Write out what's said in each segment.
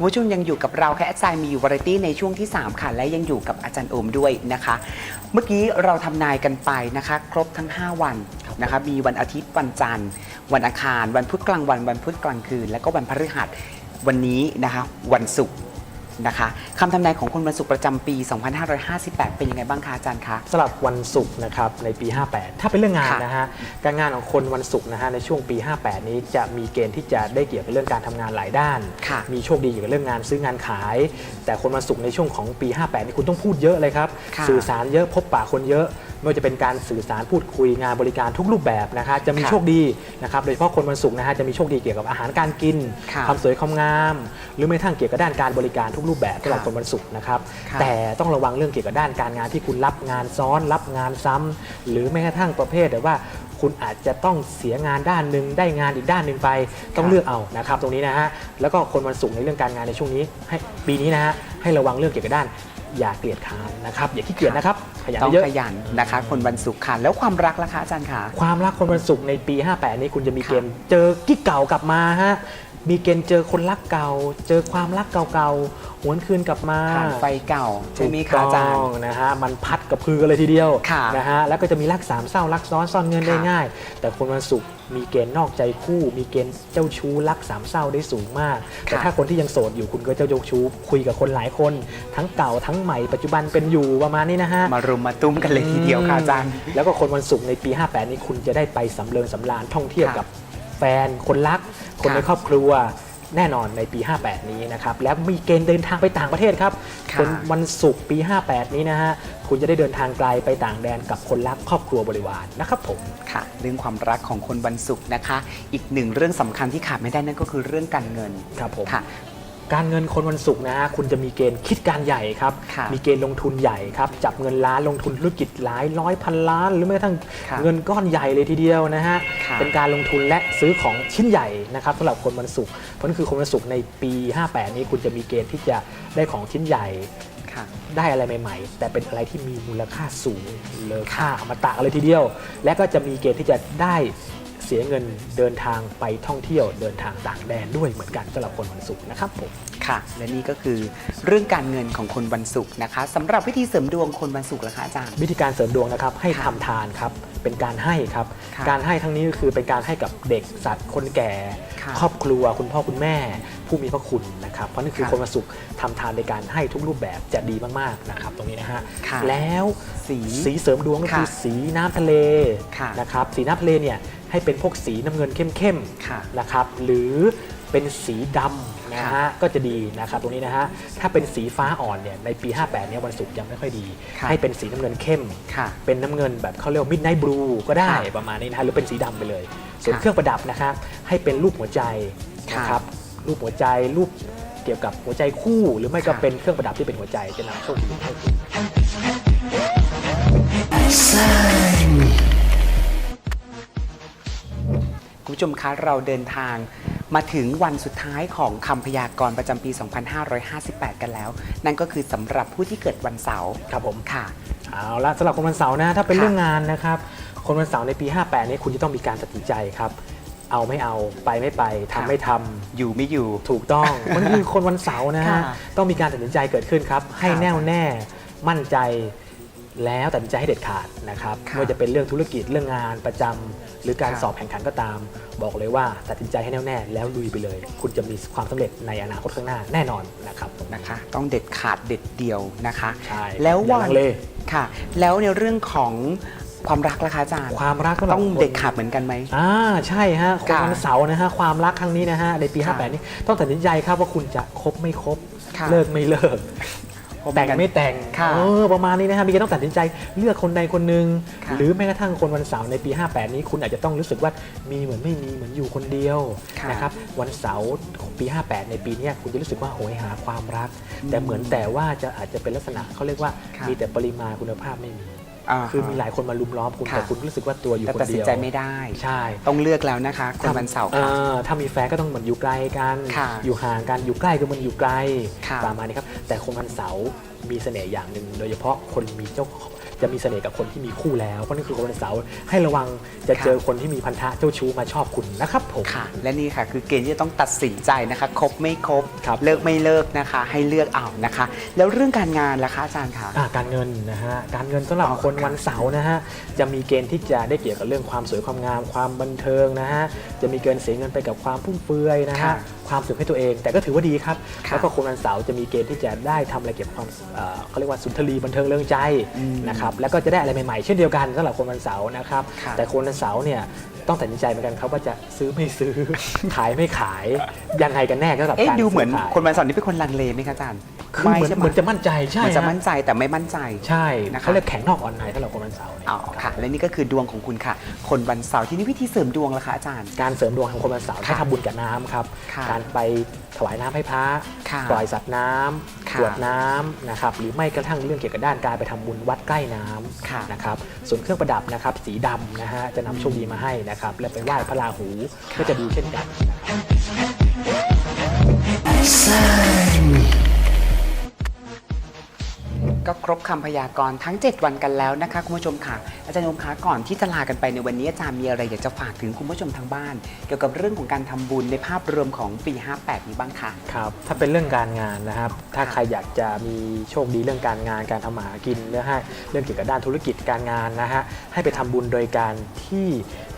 คุณผู้ชมยังอยู่กับเราแค่แอดไซน์มีอยู่วาไรตี้ในช่วงที่ 3 ค่ะ และยังอยู่กับอาจารย์โอมด้วยนะคะ เมื่อกี้เราทำนายกันไปนะคะ ครบทั้ง 5 วันนะคะ มีวันอาทิตย์วันจันทร์ วันอังคาร วันพุธกลางวัน วันพุธกลางคืน และก็วันพฤหัสวันนี้นะคะ วันศุกร์ นะคะคำทำนายของคนวันศุกร์ประจำปี 2558 เป็นยังไงบ้างคะอาจารย์คะ สำหรับวันศุกร์นะครับในปี 58 ถ้าเป็นเรื่องงานค่ะนะฮะการงานของคนวันศุกร์นะฮะในช่วงปี 58 นี้จะมีเกณฑ์ที่จะได้เกี่ยวกับเรื่องการทำงานหลายด้าน ค่ะ มีโชคดีเกี่ยวกับเรื่องงานซื้องานขาย แต่คนวันศุกร์ในช่วงของปี 58 นี่คุณต้องพูดเยอะเลยครับค่ะสื่อสารเยอะพบปะคนเยอะ ไม่ว่าจะเป็นการสื่อสารพูดคุยงานบริการทุกรูปแบบนะคะจะมีค่ะโชคดีนะครับโดยเฉพาะคนวันศุกร์นะฮะจะมีโชคดีเกี่ยวกับอาหารการกินค่ะความสวยความงาม หรือไม่ทั้งเกี่ยวกับด้านการบริการทุกรูปแบบสำหรับค่ะคนวันศุกร์นะครับค่ะ แต่ต้องระวังเรื่องเกี่ยวกับด้านการงานที่คุณรับงานซ้อนรับงานซ้ำหรือแม้กระทั่งประเภทแบบว่า คุณอาจจะต้องเสียงานด้านหนึ่งได้งานอีกด้านหนึ่งไปต้องเลือกเอานะครับตรงนี้นะฮะแล้วก็คนวันศุกร์ในเรื่องการงานในช่วงนี้ให้ปีนี้นะฮะให้ระวังเรื่องเกี่ยวกับด้าน อย่าเกลียดค้านนะครับ อย่าขี้เกียจนะครับ ขยันต้องเยอะขยันนะคะ คนวันศุกร์ค่ะ แล้วความรักล่ะคะอาจารย์คะความรักคนวันศุกร์ในปี 58 นี้คุณจะมีค่ะเกณฑ์เจอกิ๊กเก่ากลับมาฮะมีเกณฑ์เจอคนรักเก่า เจอความรักเก่าๆ หวนคืนกลับมาผ่านไฟเก่าใช่ไหมคะอาจารถูกย์ต้องนะฮะ มันพัดกับพือกันเลยทีเดียวค่ะนะฮะ แล้วก็จะมีรักสามเศร้ารักซ้อนซ่อนเงินได้ค่ะง่าย แต่คนวันศุกร์ มีเกณฑ์นอกใจคู่ มีเกณฑ์เจ้าชู้รักสามเศร้าได้สูงมาก แต่ถ้าคนที่ยังโสดอยู่คุณก็เจ้าชู้คุยกับคนหลายคน ทั้งเก่าทั้งใหม่ปัจจุบันเป็นอยู่ประมาณนี้นะฮะ มารุมมาตุ้มกันเลยทีเดียวค่ะอาจารย์ แล้วก็คนวันศุกร์ในปี 58 นี้คุณจะได้ไปสำเริงสำราญท่องเที่ยวค่ะกับแฟนคนรัก คนค่ะในครอบครัว แน่นอนในปี 58 นี้นะครับ แล้วมีเกณฑ์เดินทางไปต่างประเทศครับค่ะคนวันศุกร์ปี 58 นี้นะฮะ คุณจะได้เดินทางไกลไปต่างแดนกับคนรักครอบครัวบริวารนะครับผม ค่ะ เรื่องความรักของคนวันศุกร์นะคะ อีกหนึ่งเรื่องสำคัญที่ขาดไม่ได้นั่นก็คือเรื่องการเงิน ครับผม ค่ะ การเงินคนวันศุกร์นะฮะคุณจะมีเกณฑ์คิดการใหญ่ครับ ค่ะมีเกณฑ์ลงทุนใหญ่ครับ จับเงินล้านลงทุนธุรกิจหลายร้อยพันล้าน หรือแม้กระทั่งค่ะเงินก้อนใหญ่เลยทีเดียวนะฮะ ค่ะเป็นการลงทุนและซื้อของชิ้นใหญ่นะครับสำหรับคนวันศุกร์เพราะนั่นคือคนวันศุกร์ในปี 58 นี้คุณจะมีเกณฑ์ที่จะได้ของชิ้นใหญ่ ค่ะ ได้อะไรใหม่ ๆ แต่เป็นอะไรที่มีมูลค่าสูงเลอค่าอมตะเลยทีเดียว และก็จะมีเกณฑ์ที่จะได้เสียเงินเดินทางไปท่องเที่ยวเดินทางต่างแดนด้วยเหมือนกันสำหรับคนวันศุกร์นะครับผม ค่ะ และนี่ก็คือเรื่องการเงินของคนวันศุกร์นะคะสำหรับวิธีเสริมดวงคนวันศุกร์ล่ะคะอาจารย์ วิธีการเสริมดวงนะครับให้ค่ะทำทานครับ เป็นการให้ครับ ค่ะการให้ทั้งนี้ก็คือเป็นการให้กับเด็กสัตว์คนแก่ ค่ะครอบครัวคุณพ่อคุณแม่ ผู้มีพระคุณนะครับ เพราะนั่นคือค่ะคนวันศุกร์ทำทานในการให้ทุกรูปแบบจะดีมากๆนะครับตรงนี้นะฮะค่ะแล้วสีสีเสริมดวงก็คือค่ะสีน้ำทะเลค่ะ นะครับสีน้ำทะเลเนี่ย ให้เป็นพวกสีน้ำเงินเข้มค่ะๆนะครับหรือเป็นสีดำนะค่ะฮะก็จะดีนะครับตรงนี้นะฮะถ้าเป็นสีฟ้าอ่อนเนี่ยในปี 58เนี่ยวันศุกร์ยังไม่ค่อยดีค่ะให้เป็นสีน้ำเงินเข้มค่ะเป็นน้ำเงินแบบเขาเรียกว่ามิดไนท์บลูก็ได้ค่ะประมาณนี้นะฮะหรือเป็นสีดำไปเลย ส่วนค่ะเครื่องประดับนะครับให้เป็นรูปหัวใจนะค่ะครับรูปหัวใจรูปเกี่ยวกับหัวใจคู่หรือไม่ก็ค่ะเป็นเครื่องประดับที่เป็นหัวใจจะนำโชคดีให้คุณ ผู้ชมคะเราเดินทางมาถึงวันสุดท้ายของคำพยากรณ์ประจำปี 2558 กันแล้ว นั่นก็คือสำหรับผู้ที่เกิดวันเสาร์ครับผมค่ะเอาละสำหรับคนวันเสาร์นะถ้าเป็นค่ะเรื่องงานนะครับ คนวันเสาร์ในปี 58นี้คุณจะต้องมีการตัดสินใจครับเอาไม่เอาไปไม่ไปทำไม่ทำอยู่ไม่อยู่ถูกต้องมันคือคนวันเสาร์นะฮะค่ะต้องมีการตัดสินใจเกิดขึ้นครับ ให้ค่ะแน่วแน่มั่นใจ แล้วตัดสินใจให้เด็ดขาดนะครับค่ะไม่ว่าจะเป็นเรื่องธุรกิจเรื่องงานประจำหรือการค่ะสอบแข่งขันก็ตาม บอกเลยว่าตัดสินใจให้แน่วแน่แล้วลุยไปเลย คุณจะมีความสำเร็จในอนาคตข้างหน้าแน่นอนนะครับนะคะ ต้องเด็ดขาดเด็ดเดียวนะคะใช่แล้วอย่าวัลันงเลค่ะ แล้วในเรื่องของความรักล่ะคะอาจารย์ ความรักสำหรับต้องคนเด็ดขาดเหมือนกันไหมอ่าใช่ฮะคนค่ะวันเสาร์นะฮะความรักครั้งนี้นะฮะในปีค่ะ58 นี้ต้องตัดสินใจครับว่าคุณจะคบไม่คบค่ะเลิกไม่เลิก แต่งไม่แต่งค่ะเออประมาณนี้นะครับมีการต้องตัดสินใจเลือกคนใดคนหนึ่งค่ะหรือแม้กระทั่งคนวันเสาร์ในปี 58 นี้คุณอาจจะต้องรู้สึกว่ามีเหมือนไม่มีเหมือนอยู่คนเดียวค่ะนะครับวันเสาร์ของปี 58 ในปีเนี้ยคุณจะรู้สึกว่าโหยหาความรักอืมแต่เหมือนแต่ว่าจะอาจจะเป็นลักษณะเขาเรียกว่าค่ะมีแต่ปริมาณคุณภาพไม่มีาคือมีหลายคนมาลุมล้อมคุณค่ะ แต่คุณรู้สึกว่าตัวอยู่แต่คนตัดสิเดีนยว ใจไม่ได้ ใช่ ต้องเลือกแล้วนะคะคนวันเสาร์ค่ะเอ่อถ้ามีแฟนก็ต้องเหมือนอยู่ไกลกัน ค่ะอยู่ห่างกัน อยู่ใกล้ก็เหมันอยู่ไกล ค่ะ ประมาณนี้ครับ แต่คนวันเสาร์มีเสน่ห์อย่างหนึ่งโดยเฉพาะคนมีเจ้า จะมีเสน่ห์กับคนที่มีคู่แล้วเพราะนั่นคือคนวันเสาร์ให้ระวังจะเจอคนที่มีพันธะเจ้าชู้มาชอบคุณนะครับผม ค่ะ และนี่ค่ะคือเกณฑ์ที่จะต้องตัดสินใจนะคะครบไม่ครบครับ เลิกไม่เลิกนะคะ ให้เลือกเอานะคะ แล้วเรื่องการงานล่ะคะอาจารย์คะ อ่าการเงินนะฮะการเงินสำหรับอ๋อคนครับวันเสาร์นะฮะจะมีเกณฑ์ที่จะได้เกี่ยวกับเรื่องความสวยความงามความบันเทิงนะฮะจะมีเกณฑ์เสียเงินไปกับความฟุ่มเฟือยนะค่ะฮะความสุขให้ตัวเอง แต่ก็ถือว่าดีครับค่ะแล้วก็คนวันเสาร์จะมีเกณฑ์ที่จะได้ทำอะไรเกี่ยวกับความเอ่อเขาเรียกว่าสุนทรีบันเทิงเรื่องใจอืมนะครับแล้วก็จะได้อะไรใหม่ๆ เช่นเดียวกันสำหรับคนวันเสาร์นะครับค่ะแต่คนวันเสาร์เนี่ยต้องตัดสินใจเหมือนกันครับว่าจะซื้อไม่ซื้อ ขายไม่ขายยังไงกันแน่สำหรับเอ๊ะการดูเหมือนซื้ขาย คนวันเสาร์นี่เป็นคนลังเลไหมคะอาจารย์ คือเหมือนใช่ไหเหมือนจะมั่นใจใช่เหมือนจะฮะมั่นใจแต่ไม่มั่นใจใช่นะคะเขาเรียกแข็งนอกอ่อนในสำหรับคนวันเสาร์เนี่ยอ๋อค่ะ และนี่ก็คือดวงของคุณค่ะ คนวันเสาร์ที่นี่วิธีเสริมดวงล่ะคะอาจารย์ การเสริมดวงของคนวันเสาร์ค่ะให้ทำบุญกับน้ำครับค่ะการไปถวายน้ำให้พระค่ะปล่อยสัตว์น้ำค่ะกรวดน้ำนะครับหรือไม่กระทั่งเรื่องเกี่ยวกับด้านการไปทำบุญวัดใกล้น้ำค่ะนะครับส่วนเครื่องประดับนะครับสีดำนะฮะจะนำโชคดีมาให้นะครับและไปไหว้พระราหูก็จะดีเช่นกันนะครับ ก็ครบคำพยากรณ์ทั้ง 7 วันกันแล้วนะคะคุณผู้ชมค่ะ อาจารย์โยมคะก่อนที่จะลากันไปในวันนี้อาจารย์มีอะไรอยากจะฝากถึงคุณผู้ชมทางบ้าน เกี่ยวกับเรื่องของการทำบุญในภาพรวมของปี 58 นี้บ้างค่ะครับถ้าเป็นเรื่องการงานนะครับ ถ้าใครอยากจะมีโชคดีเรื่องการงานการทำมาหากินนะฮะเรื่องเกี่ยวกับด้านธุรกิจการงานนะฮะให้ไปทำบุญโดยการที่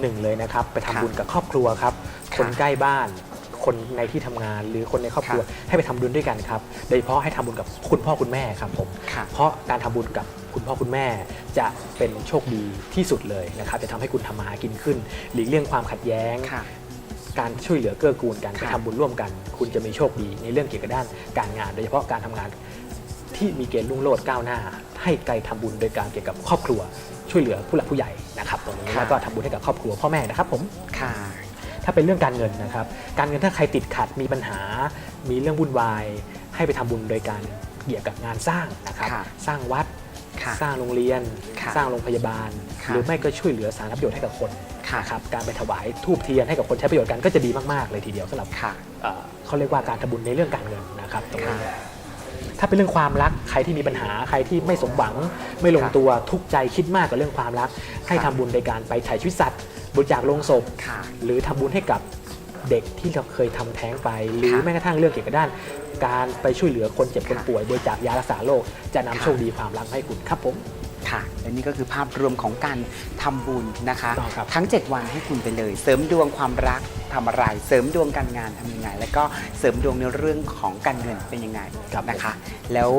หนึ่งเลยนะครับ ไปทำค่ะบุญกับครอบครัวครับคนใกล้บ้าน คนในที่ทำงาน หรือคนในครอบครัวให้ไปทำบุญด้วยกันครับ โดยเฉพาะให้ทำบุญกับคุณพ่อคุณแม่ครับผมค่ะเพราะการทำบุญกับคุณพ่อคุณแม่จะเป็นโชคดีที่สุดเลยนะครับจะทำให้คุณทำมาหากินขึ้นหลีกเลี่ยงความขัดแย้งค่ะการช่วยเหลือเกื้อกูลกันค่ะไปทำบุญร่วมกัน คุณจะมีโชคดีในเรื่องเกี่ยวกับด้านการงาน โดยเฉพาะการทำงานที่มีเกณฑ์รุ่งโรจน์ก้าวหน้า ให้ไกลทำบุญโดยการเกี่ยวกับครอบครัว ช่วยเหลือผู้หลักผู้ใหญ่นะครับตรงนี้ค่ะแล้วก็ทำบุญให้กับครอบครัวพ่อแม่นะครับผมค่ะ ถ้าเป็นเรื่องการเงินนะครับ การเงินถ้าใครติดขัดมีปัญหา มีเรื่องวุ่นวาย ให้ไปทำบุญโดยการเกี่ยวกับงานสร้างนะครับค่ะสร้างวัดค่ะสร้างโรงเรียนค่ะสร้างโรงพยาบาลค่ะหรือไม่ก็ช่วยเหลือสาธารณประโยชน์ให้กับคนค่ะนะครับการไปถวายทูบเทียนให้กับคนใช้ประโยชน์กันก็จะดีมากๆเลยทีเดียวสำหรับค่ะเอ่อเขาเรียกว่าการทำบุญในเรื่องการเงินนะครับตรงนี้ค่ะถ้าเป็นเรื่องความรักใครที่มีปัญหาใครที่ไม่สมหวัง ไม่ลงค่ะตัวทุกข์ใจคิดมากกับเรื่องความรัก ให้ค่ะทำบุญในการไปถ่ายชีวิตสัตว์ บริจาคโลงศพ ค่ะ หรือทำบุญให้กับเด็กที่เราเคยทำแท้งไป หรือค่ะแม้กระทั่งเรื่องเกี่ยวกับด้าน การไปช่วยเหลือคนเจ็บคนค่ะป่วยบริจาคยารักษาโรคจะนำค่ะ โชคดีความรักมาให้คุณครับผม ค่ะ และนี่ก็คือภาพรวมของการทำบุญนะคะถูกต้องครับ ทั้ง 7 วันให้คุณไปเลย เสริมดวงความรัก ทำอะไร เสริมดวงการงานทำยังไง แล้วก็เสริมดวงในเรื่องของการเงินเป็นยังไงครับนะคะ แล้ว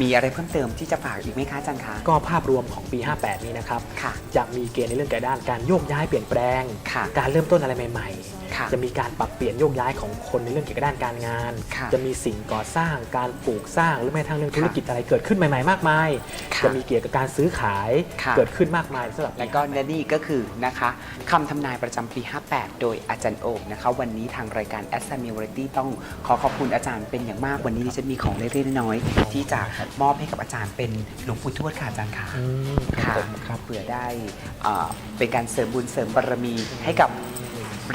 มีอะไรเพิ่มเติมที่จะฝากอีกไหมคะอาจารย์คะ ก็ภาพรวมของปี 58 นี้นะครับ ค่ะ จะมีเกณฑ์ในเรื่องเกี่ยวกับด้านการโยกย้ายเปลี่ยนแปลง ค่ะ การเริ่มต้นอะไรใหม่ ค่ะๆ จะมีการปรับเปลี่ยนโยกย้ายของคนในเรื่องเกี่ยวกับด้านการงาน ค่ะจะมีสิ่งก่อสร้าง การปลูกสร้างหรือแม้กระทั่งเรื่องค่ะธุรกิจอะไรเกิดขึ้นใหม่ๆ มากมาย ค่ะจะมีเกี่ยวกับการซื้อขายค่ะ เกิดขึ้นมากมายสำหรับและก็และนี่ก็คือนะคะคำทำนายประจำปี 58 โดยอาจารย์โอมนะคะวันนี้ทางรายการ a s s a m i v a r i t y ต้องขอขอบคุณอาจารย์เป็นอย่างมากวันนี้ดิฉันมีของเล็กๆน้อยๆที่จะมอบให้กับอาจารย์เป็นหลวงปู่ทวดค่ะอาจารย์ค่ะอืมครับค่ะผมครับเผื่อได้เอ่อเป็นการเสริมบุญเสริมบารมีให้กับ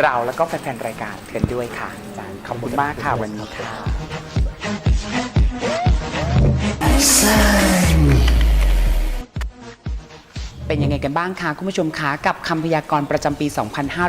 เราแล้วก็แฟนๆรายการกันด้วยค่ะอาจารย์ขอบคุณมากค่ะวันนี้ค่ะ เป็นยังไงกันบ้างคะคุณผู้ชมคะกับคำพยากรณ์ประจำปี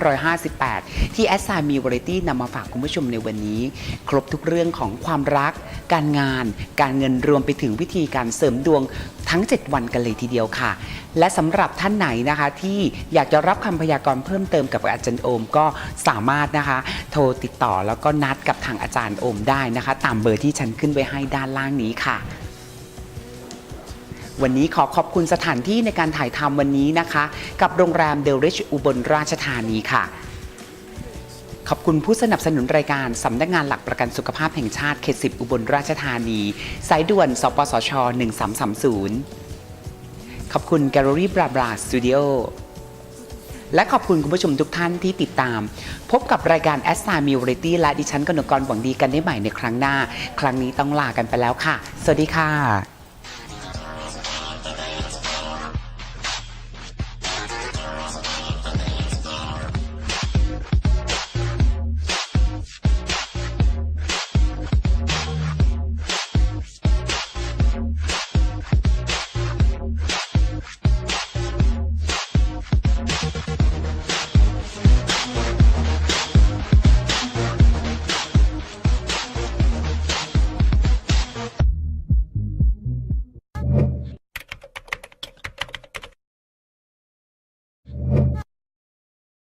2558 ที่แอสไซมีวอริตี้นำมาฝากคุณผู้ชมในวันนี้ ครบทุกเรื่องของความรัก การงาน การเงินรวมไปถึงวิธีการเสริมดวงทั้ง 7 วันกันเลยทีเดียวค่ะ และสำหรับท่านไหนนะคะที่อยากจะรับคำพยากรณ์เพิ่มเติมกับอาจารย์โอมก็สามารถนะคะ โทรติดต่อแล้วก็นัดกับทางอาจารย์โอมได้นะคะ ตามเบอร์ที่ฉันขึ้นไว้ให้ด้านล่างนี้ค่ะ วันนี้ขอขอบคุณสถานที่ในการถ่ายทำวันนี้นะคะ กับโรงแรมเดลริชอุบลราชธานีค่ะ ขอบคุณผู้สนับสนุนรายการสำนักงานหลักประกันสุขภาพแห่งชาติเขตสิบอุบลราชธานี สายด่วน สปสช 1330 ขอบคุณ Gallery Bra Bra Studio และขอบคุณคุณผู้ชมทุกท่านที่ติดตาม พบกับรายการ a s t a m i v a r i t y และดิฉันกนกรหวังดีกันได้ใหม่ในครั้งหน้า ครั้งนี้ต้องลากันไปแล้วค่ะ สวัสดีค่ะ